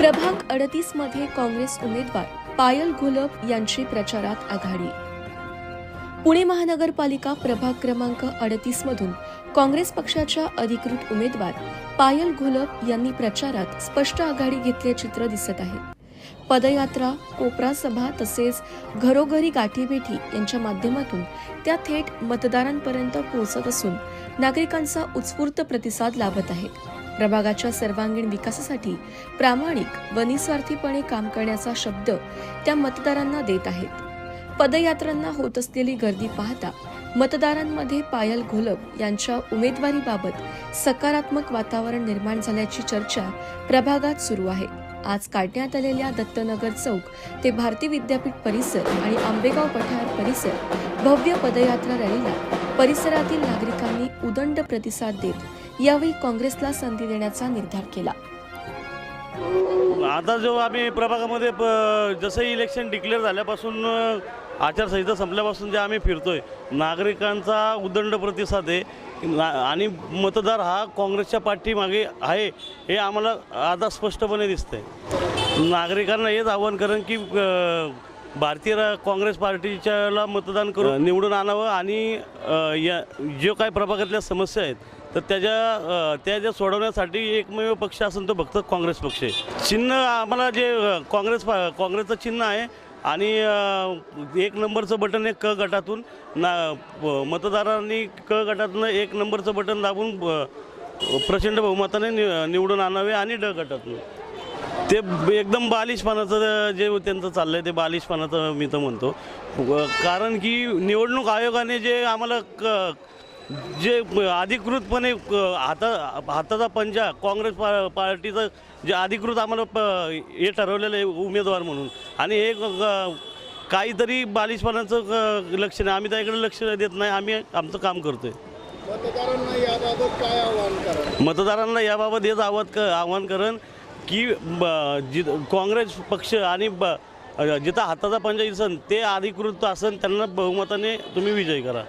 प्रभाग अडतीसमध्ये काँग्रेस उमेदवार पायल घोलप यांची प्रचारात आघाडी. पुणे महानगरपालिका प्रभाग क्रमांक अडतीस मधून काँग्रेस पक्षाच्या अधिकृत उमेदवार पायल घोलप यांनी प्रचारात स्पष्ट आघाडी घेतले चित्र दिसत आहे. पदयात्रा कोपरा सभा तसेच घरोघरी गाठीभेटी यांच्या माध्यमातून त्या थेट मतदारांपर्यंत पोहोचत असून नागरिकांचा उत्स्फूर्त प्रतिसाद लाभत आहे प्रभागाच्या सर्वांगीण विकासासाठी प्रामाणिक व निस्वार्थीपणे काम करण्याचा शब्द त्या मतदारांना देत आहेत. पदयात्रांना होत असलेली गर्दी पाहता मतदारांमध्ये पायल घोलप यांच्या उमेदवारीबाबत सकारात्मक वातावरण निर्माण झाल्याची चर्चा प्रभागात सुरू आहे. आज काढण्यात आलेल्या दत्तनगर चौक ते भारती विद्यापीठ परिसर आणि आंबेगाव पठार परिसर भव्य पदयात्रा रॅलीला परिसरातील नागरिकांनी उदंड प्रतिसाद देत यावेळी काँग्रेसला संधी देण्याचा निर्धार केला. आता जो आम्ही प्रभागामध्ये प- जसं इलेक्शन डिक्लेअर झाल्यापासून आचारसंहिता संपल्यापासून जे आम्ही फिरतोय नागरिकांचा उदंड प्रतिसाद आहे. ना- आणि मतदार हा काँग्रेसच्या पाठीमागे आहे हे आम्हाला आता स्पष्टपणे दिसतंय. नागरिकांना हेच आव्हान करेन की भारतीय रा- काँग्रेस पार्टीच्याला मतदान करून निवडून आणावं आणि या जे काय प्रभागातल्या समस्या आहेत तर त्याच्या त्या ज्या सोडवण्यासाठी एकमेव पक्ष असेल तो फक्त काँग्रेस पक्ष आहे. चिन्ह आम्हाला जे काँग्रेस पा- काँग्रेसचं चिन्ह आहे आणि एक नंबरचं बटन आहे क गटातून ना प- मतदारांनी क गटातून एक नंबरचं बटन दाबून प्रचंड बहुमताने नि- निवडून आणावे आणि ड गटातून. ते एकदम बालिशपणाचं जे त्यांचं चाललं आहे ते बालिशपणाचं मी तर म्हणतो. कारण की निवडणूक आयोगाने जे आम्हाला क जे अधिकृतपणे हाता हाताचा पंजा काँग्रेस पा पार्टीचं जे अधिकृत आम्हाला प हे ठरवलेलं आहे उमेदवार म्हणून. आणि हे काहीतरी बालिशपणाचं क- लक्ष नाही. आम्ही त्याकडे लक्ष देत नाही. आम्ही आमचं काम करतोय. मतदारांना याबाबत काय आवाहन करा मतदारांना याबाबत हेच आवाज क आव्हान करण की ब- जि काँग्रेस पक्ष आणि ब जिथं हाताचा पंजा दिसन ते अधिकृत असन त्यांना बहुमताने तुम्ही विजय करा.